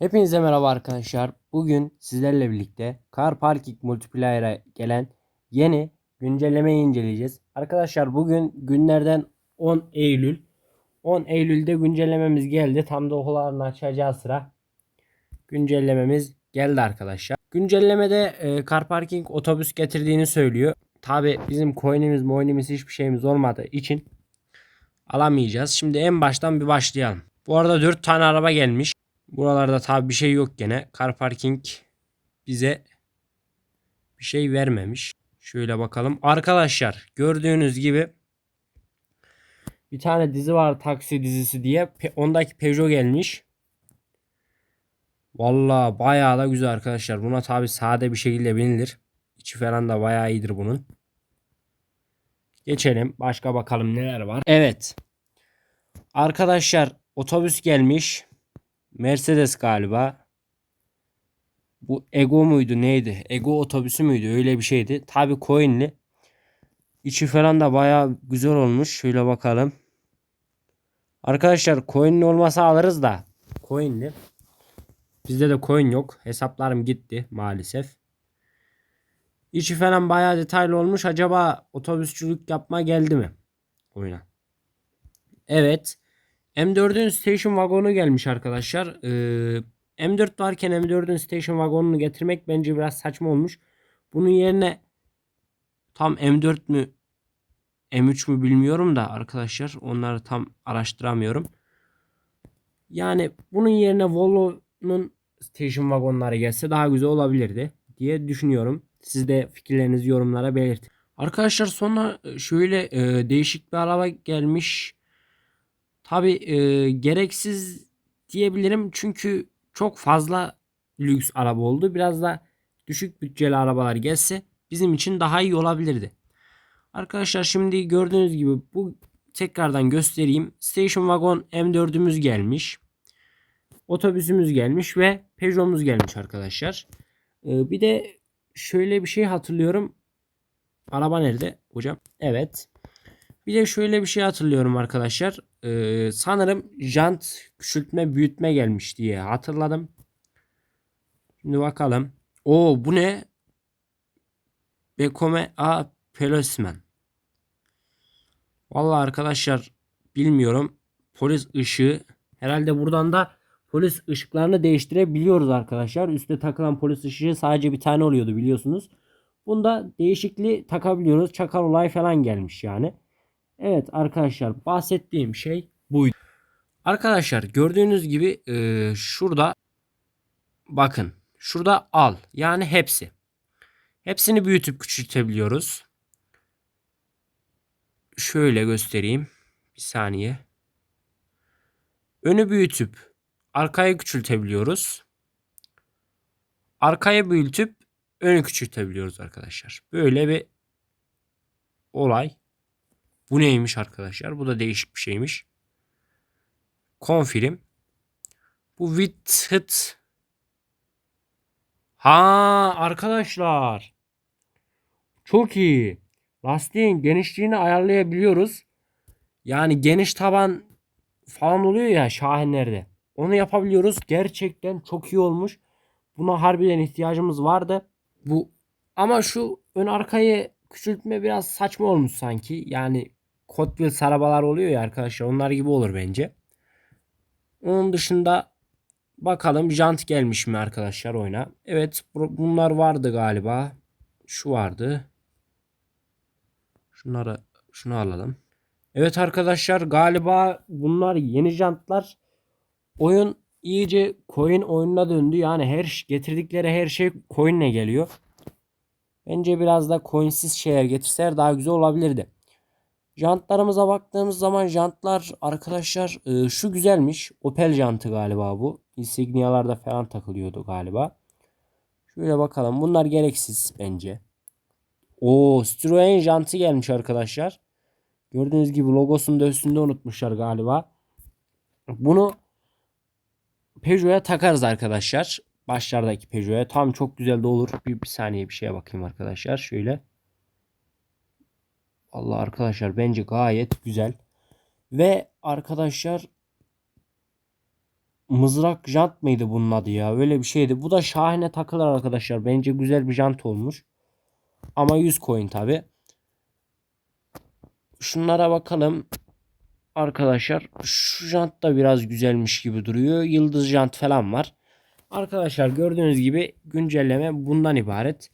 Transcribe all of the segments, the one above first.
Hepinize merhaba arkadaşlar. Bugün sizlerle birlikte Car Parking Multiplayer'a gelen yeni güncellemeyi inceleyeceğiz. Arkadaşlar bugün günlerden 10 Eylül. 10 Eylül'de güncellememiz geldi. Tam da okulların açacağı sıra güncellememiz geldi arkadaşlar. Güncellemede e, Car Parking otobüs getirdiğini söylüyor. Tabi bizim coin'imiz, moinimiz hiçbir şeyimiz olmadığı için alamayacağız. Şimdi en baştan bir başlayalım. Bu arada 4 tane araba gelmiş. Buralarda tabi bir şey yok gene. Car parking bize bir şey vermemiş. Şöyle bakalım. Arkadaşlar gördüğünüz gibi bir tane dizi var taksi dizisi diye. Ondaki Peugeot gelmiş. Valla bayağı da güzel arkadaşlar. Buna tabi sade bir şekilde binilir. İçi falan da bayağı iyidir bunun. Geçelim. Başka bakalım neler var. Evet. Arkadaşlar otobüs gelmiş. Mercedes galiba. Bu Ego muydu neydi? Ego otobüsü müydü? Öyle bir şeydi. Tabi coinli. İçi falan da baya güzel olmuş. Şöyle bakalım. Arkadaşlar coinli olmasa alırız da. Coinli. Bizde de coin yok. Hesaplarım gitti maalesef. İçi falan baya detaylı olmuş. Acaba otobüsçülük yapma geldi mi? Oyuna. Evet. M4'ün station vagonu gelmiş arkadaşlar. Ee, M4 varken M4'ün station vagonunu getirmek bence biraz saçma olmuş. Bunun yerine tam M4 mü M3 mü bilmiyorum da arkadaşlar onları tam araştıramıyorum. Yani bunun yerine Volvo'nun station vagonları gelse daha güzel olabilirdi diye düşünüyorum. Siz de fikirlerinizi yorumlara belirtin. Arkadaşlar sonra şöyle e, değişik bir araba gelmiş. Tabi e, gereksiz diyebilirim çünkü çok fazla lüks araba oldu. Biraz da düşük bütçeli arabalar gelse bizim için daha iyi olabilirdi. Arkadaşlar şimdi gördüğünüz gibi bu tekrardan göstereyim. Station Wagon M4'ümüz gelmiş. Otobüsümüz gelmiş ve Peugeot'umuz gelmiş arkadaşlar. Ee, bir de şöyle bir şey hatırlıyorum. Araba nerede hocam? Evet. Bir de şöyle bir şey hatırlıyorum arkadaşlar. Ee, sanırım jant küçültme büyütme gelmiş diye hatırladım. Şimdi bakalım. O bu ne? Bekome A Pelosman. Vallahi arkadaşlar bilmiyorum. Polis ışığı. Herhalde buradan da polis ışıklarını değiştirebiliyoruz arkadaşlar. Üste takılan polis ışığı sadece bir tane oluyordu biliyorsunuz. Bunda değişikliği takabiliyoruz. Çakal olay falan gelmiş yani. Evet arkadaşlar bahsettiğim şey buydu. Arkadaşlar gördüğünüz gibi e, şurada bakın şurada al yani hepsi. Hepsini büyütüp küçültebiliyoruz. Şöyle göstereyim. Bir saniye. Önü büyütüp arkayı küçültebiliyoruz. Arkaya büyütüp önü küçültebiliyoruz arkadaşlar. Böyle bir olay. Bu neymiş arkadaşlar? Bu da değişik bir şeymiş. Confirm. Bu width. Ha arkadaşlar. Çok iyi. Lastiğin genişliğini ayarlayabiliyoruz. Yani geniş taban falan oluyor ya şahinlerde. Onu yapabiliyoruz. Gerçekten çok iyi olmuş. Buna harbiden ihtiyacımız vardı. Bu ama şu ön arkayı küçültme biraz saçma olmuş sanki. Yani Hot arabalar oluyor ya arkadaşlar. Onlar gibi olur bence. Onun dışında bakalım jant gelmiş mi arkadaşlar oyuna. Evet bunlar vardı galiba. Şu vardı. Şunları şunu alalım. Evet arkadaşlar galiba bunlar yeni jantlar. Oyun iyice coin oyununa döndü. Yani her getirdikleri her şey coin'le geliyor. Bence biraz da coinsiz şeyler getirseler daha güzel olabilirdi. Jantlarımıza baktığımız zaman jantlar arkadaşlar e, şu güzelmiş. Opel jantı galiba bu. Insignia'larda falan takılıyordu galiba. Şöyle bakalım. Bunlar gereksiz bence. O Citroen jantı gelmiş arkadaşlar. Gördüğünüz gibi logosunu da üstünde unutmuşlar galiba. Bunu Peugeot'a takarız arkadaşlar. Başlardaki Peugeot'a. Tam çok güzel de olur. Bir, bir saniye bir şeye bakayım arkadaşlar. Şöyle. Allah arkadaşlar bence gayet güzel. Ve arkadaşlar mızrak jant mıydı bunun adı ya? Öyle bir şeydi. Bu da şahane takılar arkadaşlar. Bence güzel bir jant olmuş. Ama 100 coin tabi. Şunlara bakalım. Arkadaşlar şu jant da biraz güzelmiş gibi duruyor. Yıldız jant falan var. Arkadaşlar gördüğünüz gibi güncelleme bundan ibaret.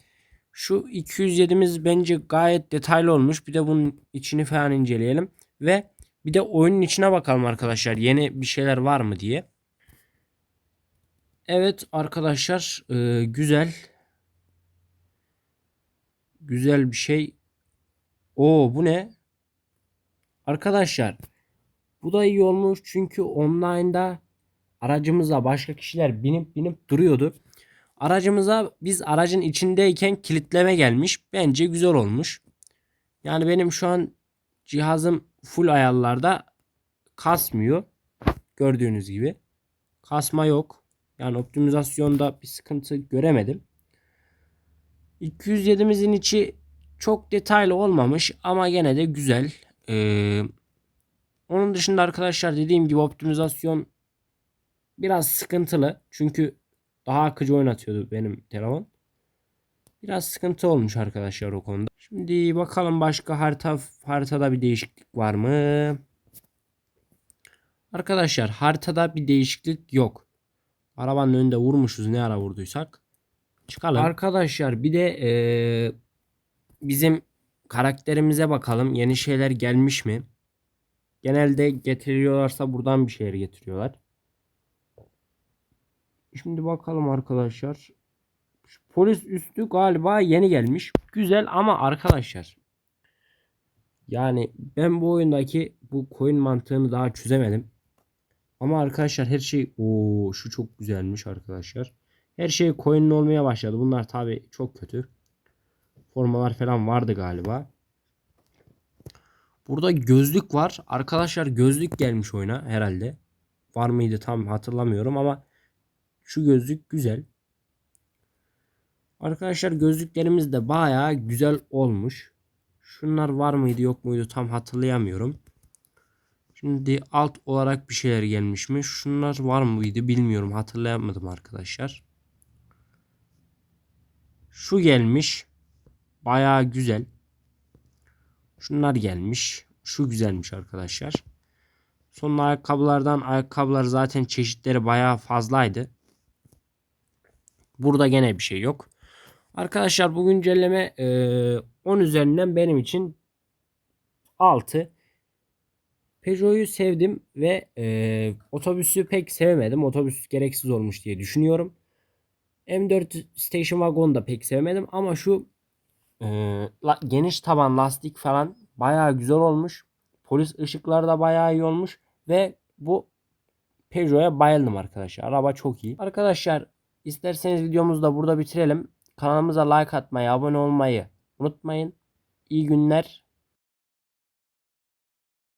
Şu 207'miz bence gayet detaylı olmuş. Bir de bunun içini falan inceleyelim. Ve bir de oyunun içine bakalım arkadaşlar. Yeni bir şeyler var mı diye. Evet arkadaşlar e, güzel. Güzel bir şey. Oo bu ne? Arkadaşlar bu da iyi olmuş çünkü online'da aracımıza başka kişiler binip binip duruyordu. Aracımıza biz aracın içindeyken kilitleme gelmiş. Bence güzel olmuş. Yani benim şu an cihazım full ayarlarda kasmıyor. Gördüğünüz gibi. Kasma yok. Yani optimizasyonda bir sıkıntı göremedim. 207'imizin içi çok detaylı olmamış ama gene de güzel. Ee, onun dışında arkadaşlar dediğim gibi optimizasyon biraz sıkıntılı. Çünkü daha akıcı oynatıyordu benim telefon. Biraz sıkıntı olmuş arkadaşlar o konuda. Şimdi bakalım başka harita haritada bir değişiklik var mı? Arkadaşlar haritada bir değişiklik yok. Arabanın önünde vurmuşuz ne ara vurduysak. Çıkalım. Arkadaşlar bir de eee, bizim karakterimize bakalım. Yeni şeyler gelmiş mi? Genelde getiriyorlarsa buradan bir şeyler getiriyorlar. Şimdi bakalım arkadaşlar. Şu polis üstü galiba yeni gelmiş. Güzel ama arkadaşlar. Yani ben bu oyundaki bu coin mantığını daha çözemedim. Ama arkadaşlar her şey o şu çok güzelmiş arkadaşlar. Her şey coin'in olmaya başladı. Bunlar tabi çok kötü. Formalar falan vardı galiba. Burada gözlük var. Arkadaşlar gözlük gelmiş oyuna herhalde. Var mıydı tam hatırlamıyorum ama şu gözlük güzel. Arkadaşlar gözlüklerimiz de bayağı güzel olmuş. Şunlar var mıydı yok muydu tam hatırlayamıyorum. Şimdi alt olarak bir şeyler gelmiş mi? Şunlar var mıydı bilmiyorum hatırlayamadım arkadaşlar. Şu gelmiş. Bayağı güzel. Şunlar gelmiş. Şu güzelmiş arkadaşlar. Son ayakkabılardan ayakkabılar zaten çeşitleri bayağı fazlaydı. Burada gene bir şey yok. Arkadaşlar bu güncelleme e, 10 üzerinden benim için 6. Peugeot'u sevdim ve e, otobüsü pek sevmedim. Otobüs gereksiz olmuş diye düşünüyorum. M4 Station Wagon'u da pek sevmedim ama şu e, la- geniş taban lastik falan bayağı güzel olmuş. Polis ışıkları da bayağı iyi olmuş ve bu Peugeot'a bayıldım arkadaşlar. Araba çok iyi. Arkadaşlar isterseniz videomuzu da burada bitirelim. Kanalımıza like atmayı, abone olmayı unutmayın. İyi günler.